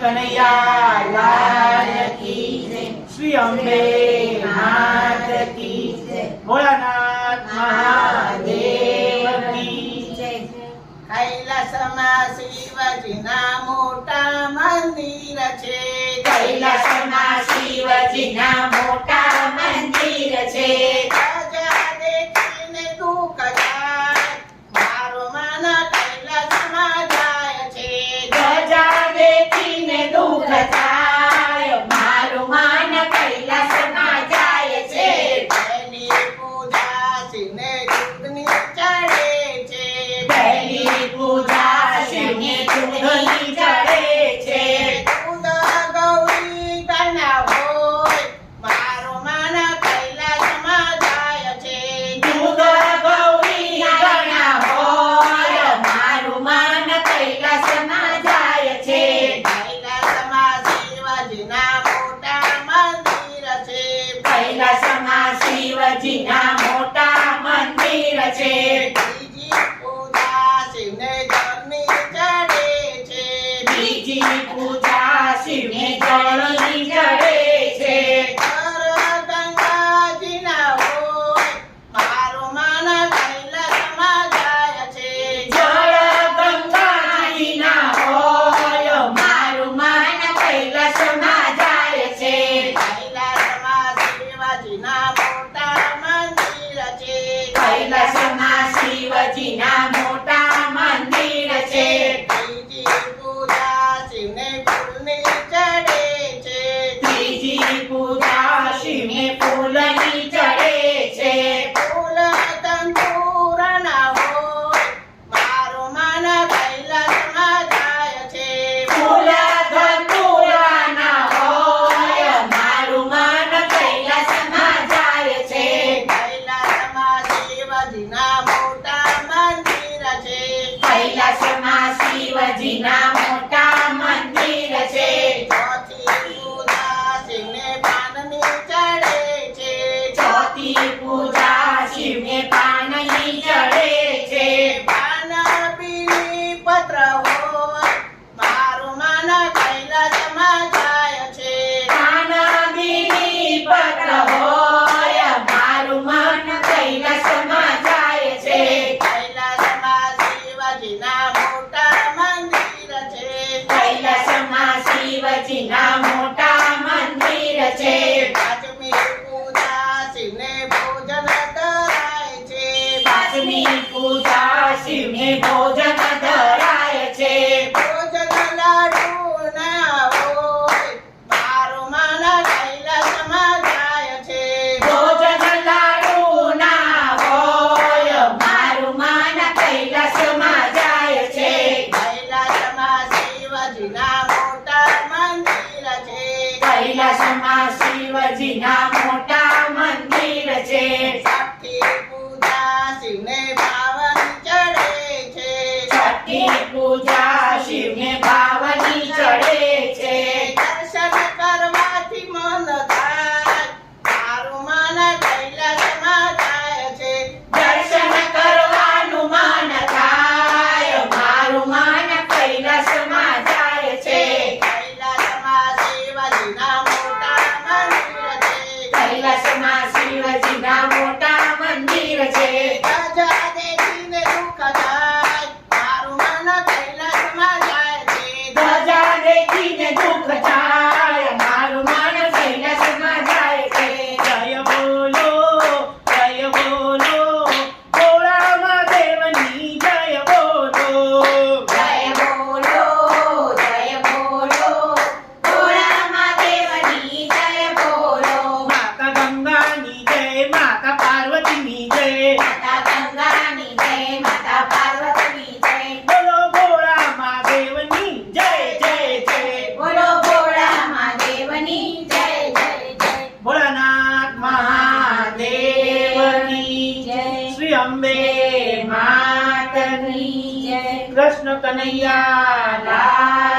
કનૈયા શ્રી અંબે માત કી ભોળાનાથ મહાદેવ કૈલાસમાં શિવજીના મોટા મંદિર છે કૈલાસમાં શિવજીના મોટા મંદિર છે છે. બીજી પૂજા શિવને ધરની ચડે છે. બીજી પૂજા શિવને ચડે કૈલાસમાં શિવજીના મોટા મંદિર છે. Masih 年 अम्बे मातरी कृष्ण कन्हैया लाल।